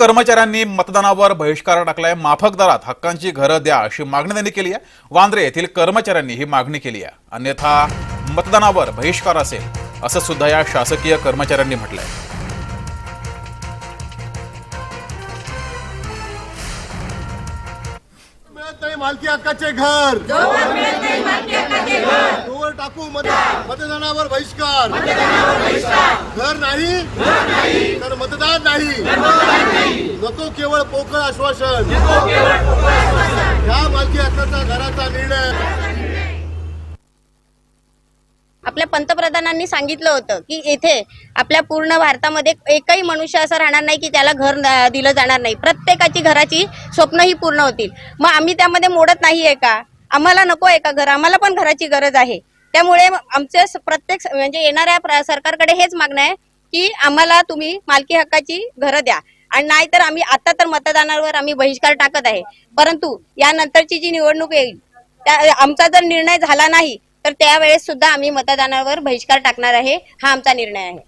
कर्मचाऱ्यांनी मतदानावर बहिष्कार टाकलाय. माफक दरात हक्कांची घरं द्या अशी मागणी त्यांनी केली आहे. वांद्रे येथील कर्मचाऱ्यांनी ही मागणी केली आहे. अन्यथा मतदानावर बहिष्कार असेल असं सुद्धा या शासकीय कर्मचाऱ्यांनी म्हटलंय. मालकी हक्काचे घर. टाकू मत- मतदानावर बहिष्कार. घर नाही तर मतदान नाही. नको केवळ पोकळ आश्वासन. ह्या मालकी हक्काचा घराचा निर्णय. आपल्या पंतप्रधानांनी सांगितलं होतं की येथे आपल्या पूर्ण भारतामध्ये एकही मनुष्य असं राहणार नाही की त्याला घर दिलं जाणार नाही. प्रत्येकाची घराची स्वप्न ही पूर्ण होतील. मग आम्ही त्यामध्ये मोडत नाही आहे का? आम्हाला नको आहे का घर? आम्हाला पण घराची गरज आहे. त्यामुळे आमच्या प्रत्येक म्हणजे येणाऱ्या सरकारकडे हेच मागणं आहे की आम्हाला तुम्ही मालकी हक्काची घरं द्या. आणि नाहीतर आम्ही आता तर मतदानावर आम्ही बहिष्कार टाकत आहे. परंतु यानंतरची जी निवडणूक येईल त्या आमचा जर निर्णय झाला नाही तर त्यावेळेस सुद्धा आम्ही मतदानावर बहिष्कार टाकणार आहे हा आमचा निर्णय आहे.